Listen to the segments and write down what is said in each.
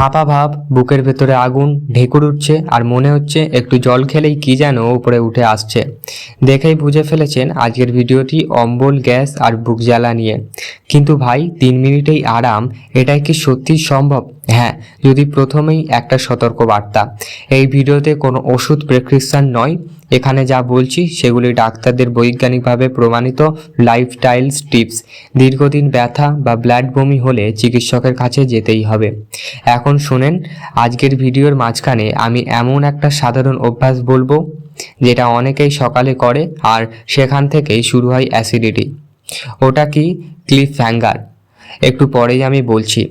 ফাঁপা ভাব, বুকের ভেতরে আগুন, ঢেকুর উঠছে আর মনে হচ্ছে একটু জল খেলেই কি যেন উপরে উঠে আসছে। দেখেই বুঝে ফেলেছেন আজকের ভিডিওটি অম্বল গ্যাস আর বুক জ্বালা নিয়ে। কিন্তু ভাই, তিন মিনিটেই আরাম, এটাই কি সত্যি সম্ভব? হ্যাঁ যদি প্রথমেই একটা সতর্ক বার্তা এই ভিডিওতে কোনো ওষুধ প্রেসক্রিপশন নয় এখানে যা বলছি সেগুলি ডাক্তারদের বৈজ্ঞানিকভাবে প্রমাণিত লাইফস্টাইল টিপস দীর্ঘদিন ব্যথা বা ব্লাড বমি হলে চিকিৎসকের কাছে যেতেই হবে। এখন শুনেন, আজকের ভিডিওর মাঝখানে আমি এমন একটা সাধারণ অভ্যাস বলব, যেটা অনেকেই সকালে করে আর সেখান থেকেই শুরু হয় অ্যাসিডিটি ওটা কি? ক্লিফ হ্যাঙ্গার একটু পরেই আমি বলছি।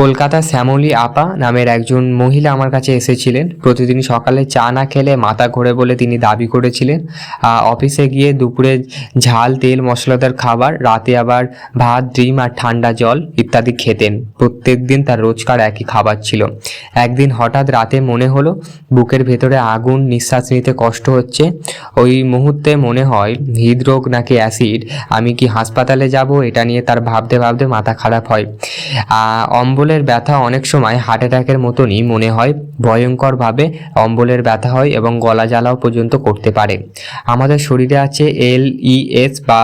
কলকাতা শ্যামলী আপা নামের একজন মহিলা আমার কাছে এসেছিলেন। প্রতিদিন সকালে চা না খেলে মাথা ঘোরে বলে তিনি দাবি করেছিলেন। অফিসে গিয়ে দুপুরে ঝাল তেল মশলাদার খাবার রাতে আবার ভাত ডিম আর ঠান্ডা জল ইত্যাদি খেতেন। প্রত্যেক দিন তার রোজকার একই খাবার ছিল। একদিন হঠাৎ রাতে মনে হলো বুকের ভেতরে আগুন নিঃশ্বাস নিতে কষ্ট হচ্ছে। ওই মুহূর্তে মনে হয় হৃদরোগ নাকি অ্যাসিড? আমি কি হাসপাতালে যাব? এটা নিয়ে তার ভাবতে ভাবতে মাথা খারাপ হয়। আহ, অম্বলের ব্যথা অনেক সময় হার্ট অ্যাটাকের মতনই মনে হয়। ভয়ঙ্করভাবে অম্বলের ব্যথা হয় এবং গলা জ্বালাও পর্যন্ত করতে পারে। আমাদের শরীরে আছে এল ইএস বা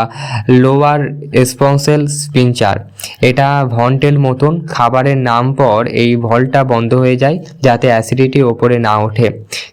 লোয়ার রেসপন্সেল স্পিনচার এটা ভন্টেল মতন খাবারের নাম পর এই ভলটা বন্ধ হয়ে যায় যাতে অ্যাসিডিটি ওপরে না ওঠে।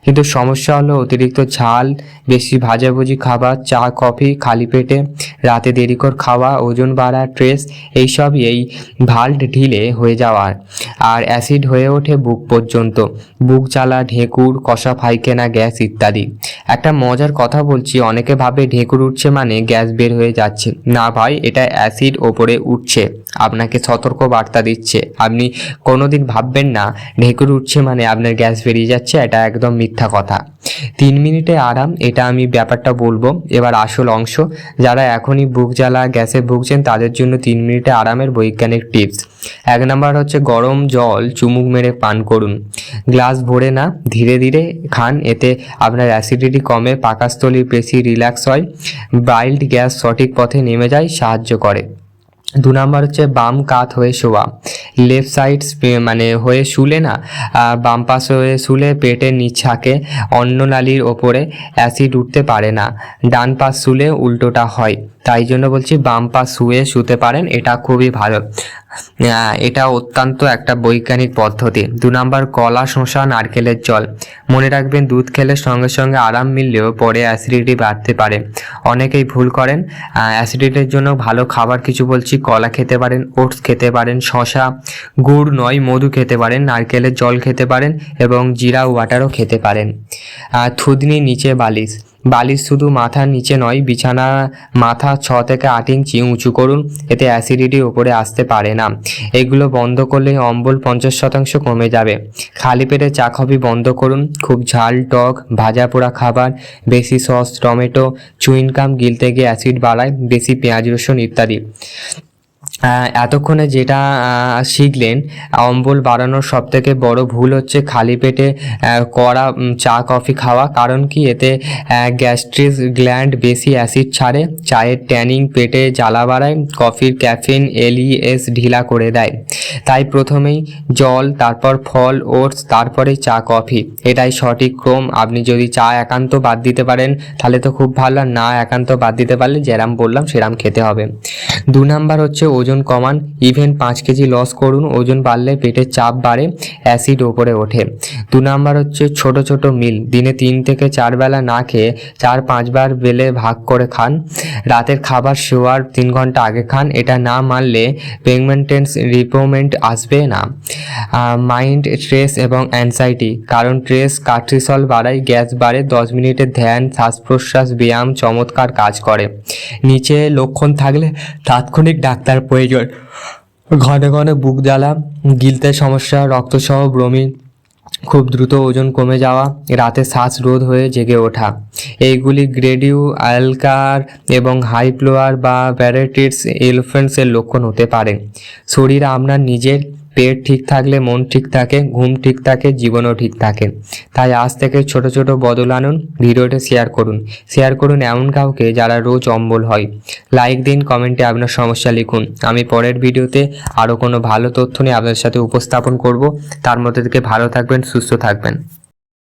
কিন্তু সমস্যা হলো অতিরিক্ত ঝাল, বেশি ভাজাভুজি খাবার, চা, কফি, খালি পেটে, রাতে দেরিকর খাওয়া, ওজন বাড়া ট্রেস এইসবই এই ভাল্ট ঢিলে হয়ে যাওয়ার আর অ্যাসিড হয়ে ওঠে বুক পর্যন্ত। বুক জ্বালা ঢেকুর, কষা, ফাইকেনা, গ্যাস ইত্যাদি। একটা মজার কথা বলছি, অনেকে ভাবে ঢেকুর উঠছে মানে গ্যাস বের হয়ে যাচ্ছে। না ভাই, এটা অ্যাসিড ওপরে উঠছে। আপনাকে সতর্ক বার্তা দিচ্ছে। আপনি কোনোদিন ভাববেন না, ঢেকুর উঠছে মানে আপনার গ্যাস বেরিয়ে যাচ্ছে, এটা একদম মিথ্যা কথা। তিন মিনিটে আরাম, এটা আমি ব্যাপারটা বলব। এবার আসল অংশ, যারা এখনই বুক জ্বালা, গ্যাসে ভুগছেন, তাদের জন্য তিন মিনিটে আরামের বৈজ্ঞানিক টিপস। এক নাম্বার হচ্ছে গরম জল চুমুক মেরে পান করুন। গ্লাস ভরে না, ধীরে ধীরে খান, এতে আপনার অ্যাসিডিটি কমে পাকাস্থলী পেশি রিল্যাক্স হয় ব্রাইল্ড গ্যাস সঠিক পথে নেমে যায়, সাহায্য করে। দু নাম্বার হচ্ছে বাম কাত হয়ে শোয়া। লেফট সাইড মানে হয়ে শুলে না বাম পাশ হয়ে শুলে পেটের নিচ্ছাকে অন্ননালীর ওপরে অ্যাসিড উঠতে পারে না। ডান পাশ শুলে উল্টোটা হয়। তাই জন্য বলছি বাম পাশ শুয়ে শুতে পারেন, এটা খুবই ভালো। এটা অত্যন্ত একটা বৈজ্ঞানিক পদ্ধতি। দু নাম্বার কলা, শসা, নারকেলের জল। মনে রাখবেন, দুধ খেলে সঙ্গে সঙ্গে আরাম মিললেও পরে অ্যাসিডিটি বাড়তে পারে। অনেকেই ভুল করেন। অ্যাসিডিটির জন্য ভালো খাবার কিছু বলছি, কলা খেতে পারেন, ওটস খেতে পারেন শশা গুড় নয়, মধু খেতে পারেন, নারকেলের জল খেতে পারেন এবং জিরা ওয়াটারও খেতে পারেন। থুদনি নিচে বালিশ। বালিশ শুধু মাথার নিচে নয়, বিছানা মাথা ছ থেকে আট ইঞ্চি উঁচু করুন, এতে অ্যাসিডিটি ওপরে আসতে পারে না। এগুলো বন্ধ করলে অম্বল পঞ্চাশ শতাংশ কমে যাবে। খালি পেটে চা কফি বন্ধ করুন, খুব ঝাল, টক, ভাজা পোড়া খাবার, বেশি সস, টমেটো চুইনকাম গিলতে গিয়ে অ্যাসিড বাড়ায়, বেশি পেঁয়াজ, রসুন ইত্যাদি। এতক্ষণে যেটা শিখলেন, অম্বল বাড়ানোর সব থেকে বড় ভুল হচ্ছে খালি পেটে কড়া চা, কফি খাওয়া। কারণ কি? এতে গ্যাস্ট্রিক গ্ল্যান্ড বেশি অ্যাসিড ছাড়ে, চায়ের ট্যানিং পেটে জ্বালা বাড়ায়, কফির ক্যাফিন, এলইএস ঢিলা করে দেয়। তাই প্রথমেই জল, তারপর ফল, ওটস, তারপরে চা, কফি। এটাই সঠিক ক্রম। আপনি যদি চা একান্ত বাদ দিতে পারেন, তাহলে তো খুব ভালো। না একান্ত বাদ দিতে পারলে যেরাম বললাম, সেরাম খেতে হবে। দু নাম্বার হচ্ছে ওজন কমান ইভেন পাঁচ কেজি লস করুন, ওজন বাড়লে পেটের চাপ বাড়ে অ্যাসিড ওপরে ওঠে। দু নাম্বার হচ্ছে ছোট ছোট মিল, দিনে তিন থেকে চার বেলা না খেয়ে চার পাঁচবার বেলে ভাগ করে খান। রাতের খাবার শোয়ার তিন ঘণ্টা আগে খান, এটা না মানলে পেগমেন্টেন্স রিপোমেন্ট আসবে না। মাইন্ড স্ট্রেস এবং অ্যাংজাইটি কারণ স্ট্রেস কার্টিসল বাড়ায়, গ্যাস বাড়ে, দশ মিনিটের ধ্যান শ্বাস প্রশ্বাস ব্যায়াম, চমৎকার কাজ করে। নিচে লক্ষণ থাকলে তাৎক্ষণিক ডাক্তার প্রয়োজন ঘন ঘন বুক জ্বালা, গিলতে সমস্যা, রক্তসহ ব্রমি খুব দ্রুত ওজন কমে যাওয়া, রাতে শ্বাস রোধ হয়ে জেগে ওঠা। এইগুলি গ্রেডিউ অ্যালকার এবং হাইপ্লোয়ার বা ভ্যারাইটিস এলিফেন্টসের লক্ষণ হতে পারে। শরীর আপনার নিজের পেট ঠিক থাকলে মন ঠিক থাকে, ঘুম ঠিক থাকে, জীবনও ঠিক থাকে। তাই আজ থেকে ছোট ছোট বদল আনুন, ভিডিওটা শেয়ার করুন। শেয়ার করুন এমন কাউকে যারা রোজ অম্বল হয়। লাইক দিন কমেন্টে আপনার সমস্যা লিখুন। আমি পরের ভিডিওতে আরও কোনো ভালো তথ্য নিয়ে আপনাদের সাথে উপস্থাপন করব। তার মধ্যে থেকে ভালো থাকবেন, সুস্থ থাকবেন।